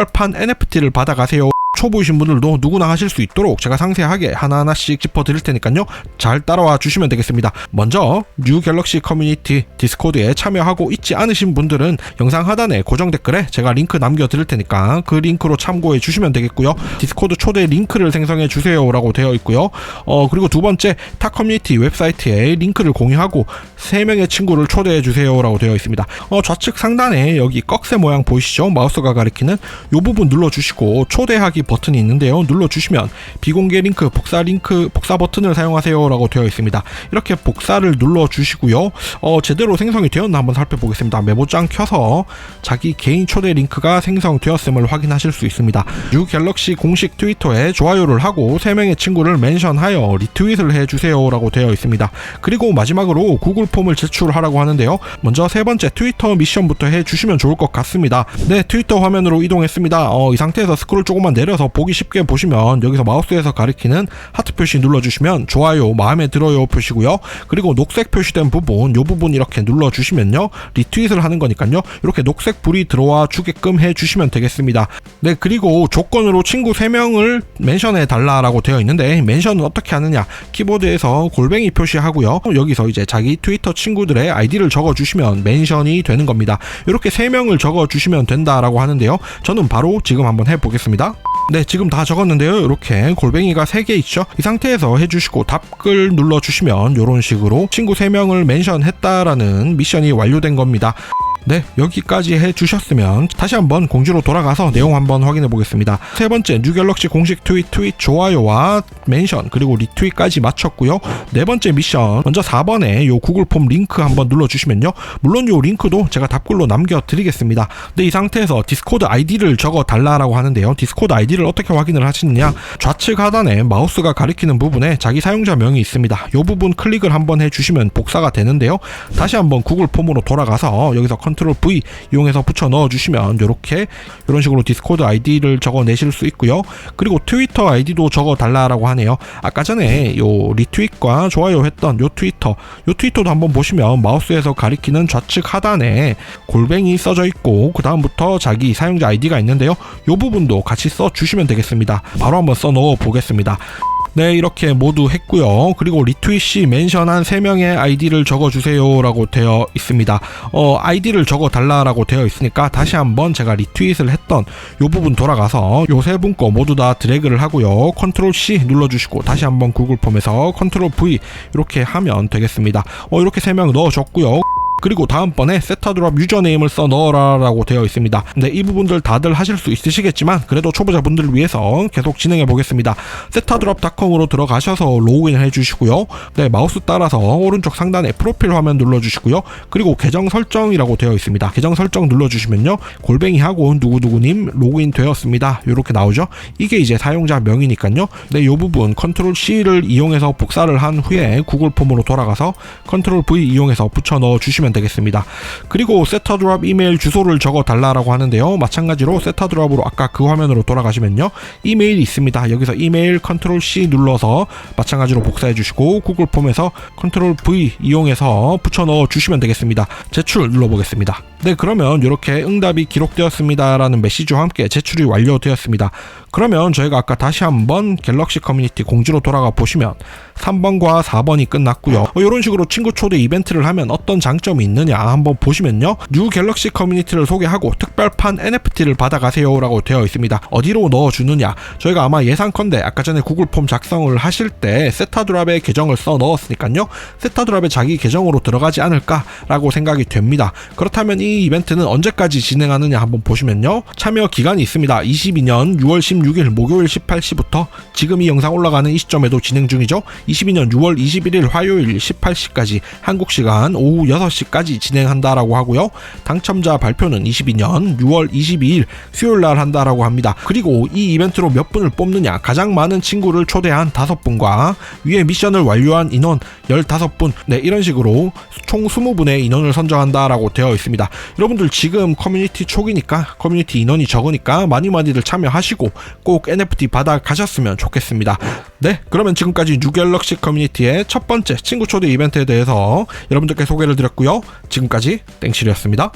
특별판 NFT를 받아가세요. 초보이신 분들도 누구나 하실 수 있도록 제가 상세하게 하나하나씩 짚어 드릴 테니까요. 잘 따라와 주시면 되겠습니다. 먼저 뉴 갤럭시 커뮤니티 디스코드에 참여하고 있지 않으신 분들은 영상 하단에 고정 댓글에 제가 링크 남겨 드릴 테니까 그 링크로 참고해 주시면 되겠고요. 디스코드 초대 링크를 생성해 주세요라고 되어 있고요. 어 그리고 두 번째 타 커뮤니티 웹사이트에 링크를 공유하고 세 명의 친구를 초대해 주세요라고 되어 있습니다. 어 좌측 상단에 여기 꺽쇠 모양 보이시죠? 마우스가 가리키는 이 부분 눌러 주시고 초대하기 버튼이 있는데요. 눌러주시면 비공개 링크, 복사 링크, 복사 버튼을 사용하세요라고 되어 있습니다. 이렇게 복사를 눌러주시고요. 어, 제대로 생성이 되었나 한번 살펴보겠습니다. 메모장 켜서 자기 개인 초대 링크가 생성되었음을 확인하실 수 있습니다. 뉴 갤럭시 공식 트위터에 좋아요를 하고 3명의 친구를 멘션하여 리트윗을 해주세요라고 되어 있습니다. 그리고 마지막으로 구글 폼을 제출하라고 하는데요. 먼저 세 번째 트위터 미션부터 해주시면 좋을 것 같습니다. 네, 트위터 화면으로 이동했습니다. 어, 이 상태에서 스크롤 조금만 내려서 보기 쉽게 보시면 여기서 마우스에서 가리키는 하트 표시 눌러주시면 좋아요, 마음에 들어요 표시고요. 그리고 녹색 표시된 부분, 요 부분 이렇게 눌러주시면요. 리트윗을 하는 거니까요. 이렇게 녹색 불이 들어와 주게끔 해주시면 되겠습니다. 네, 그리고 조건으로 친구 3명을 멘션해 달라라고 되어 있는데 멘션은 어떻게 하느냐? 키보드에서 골뱅이 표시하고요. 여기서 이제 자기 트위터 친구들의 아이디를 적어주시면 멘션이 되는 겁니다. 이렇게 3명을 적어주시면 된다라고 하는데요. 저는 바로 지금 한번 해보겠습니다. 네, 지금 다 적었는데요. 이렇게 골뱅이가 3개 있죠? 이 상태에서 해주시고 답글 눌러주시면 이런 식으로 친구 3명을 멘션했다라는 미션이 완료된 겁니다. 네, 여기까지 해주셨으면 다시 한번 공지로 돌아가서 내용 한번 확인해 보겠습니다. 세 번째, 뉴갤럭시 공식 트윗 트윗 좋아요와 멘션 그리고 리트윗까지 마쳤고요. 네 번째 미션, 먼저 4번에 요 구글 폼 링크 한번 눌러주시면요. 물론 요 링크도 제가 답글로 남겨드리겠습니다. 근데 이 상태에서 디스코드 아이디를 적어 달라라고 하는데요. 디스코드 아이디를 어떻게 확인을 하시느냐? 좌측 하단에 마우스가 가리키는 부분에 자기 사용자 명이 있습니다. 요 부분 클릭을 한번 해주시면 복사가 되는데요. 다시 한번 구글 폼으로 돌아가서 여기서 컨 트롤 V 이용해서 붙여 넣어 주시면 이렇게 이런 식으로 디스코드 아이디를 적어 내실 수 있고요. 그리고 트위터 아이디도 적어 달라라고 하네요. 아까 전에 요 리트윗과 좋아요 했던 요 트위터 요 트위터도 한번 보시면 마우스에서 가리키는 좌측 하단에 골뱅이 써져 있고 그 다음부터 자기 사용자 아이디가 있는데요. 요 부분도 같이 써 주시면 되겠습니다. 바로 한번 써 넣어 보겠습니다. 네, 이렇게 모두 했고요. 그리고 리트윗이 멘션한 3명의 아이디를 적어주세요 라고 되어 있습니다. 어, 아이디를 적어달라라고 되어 있으니까 다시 한번 제가 리트윗을 했던 요 부분 돌아가서 요 세 분 거 모두 다 드래그를 하고요. 컨트롤 C 눌러주시고 다시 한번 구글 폼에서 컨트롤 V 이렇게 하면 되겠습니다. 어, 이렇게 3명 넣어줬고요. 그리고 다음번에 세타드랍 유저네임을 써 넣어라 라고 되어 있습니다. 네, 이 부분들 다들 하실 수 있으시겠지만 그래도 초보자분들을 위해서 계속 진행해 보겠습니다. 세타드랍닷컴으로 들어가셔서 로그인 해주시고요. 네, 마우스 따라서 오른쪽 상단에 프로필 화면 눌러주시고요. 그리고 계정 설정이라고 되어 있습니다. 계정 설정 눌러주시면요. 골뱅이하고 누구누구님 로그인 되었습니다. 이렇게 나오죠. 이게 이제 사용자 명이니까요. 네, 이 부분 컨트롤 C를 이용해서 복사를 한 후에 구글 폼으로 돌아가서 컨트롤 V 이용해서 붙여 넣어 주시면 되겠습니다. 그리고 세타드랍 이메일 주소를 적어 달라라고 하는데요. 마찬가지로 세타드랍으로 아까 그 화면으로 돌아가시면요. 이메일이 있습니다. 여기서 이메일 컨트롤 C 눌러서 마찬가지로 복사해 주시고 구글 폼에서 컨트롤 V 이용해서 붙여 넣어 주시면 되겠습니다. 제출 눌러 보겠습니다. 네, 그러면 이렇게 응답이 기록되었습니다라는 메시지와 함께 제출이 완료되었습니다. 그러면 저희가 아까 다시 한번 갤럭시 커뮤니티 공지로 돌아가 보시면 3번과 4번이 끝났고요. 어, 이런 식으로 친구 초대 이벤트를 하면 어떤 장점이 있느냐 한번 보시면요. 뉴 갤럭시 커뮤니티를 소개하고 특별판 NFT를 받아가세요라고 되어 있습니다. 어디로 넣어주느냐? 저희가 아마 예상컨대 아까 전에 구글 폼 작성을 하실 때 세타드랍에 계정을 써 넣었으니까요. 세타드랍에 자기 계정으로 들어가지 않을까라고 생각이 됩니다. 그렇다면 이 이벤트는 언제까지 진행하느냐 한번 보시면요. 참여 기간이 있습니다. 22년 6월 16일 목요일 18시부터 지금 이 영상 올라가는 이 시점에도 진행 중이죠. 22년 6월 21일 화요일 18시까지 한국 시간 오후 6시 까지 진행한다라고 하고요. 당첨자 발표는 22년 6월 22일 수요일 날 한다라고 합니다. 그리고 이 이벤트로 몇 분을 뽑느냐? 가장 많은 친구를 초대한 5분과 위에 미션을 완료한 인원 15분. 네, 이런 식으로 총 20분의 인원을 선정한다라고 되어 있습니다. 여러분들 지금 커뮤니티 초기니까 커뮤니티 인원이 적으니까 많이 많이들 참여하시고 꼭 NFT 받아 가셨으면 좋겠습니다. 네, 그러면 지금까지 뉴갤럭시 커뮤니티의 첫 번째 친구 초대 이벤트에 대해서 여러분들께 소개를 드렸고요. 지금까지 땡실이었습니다.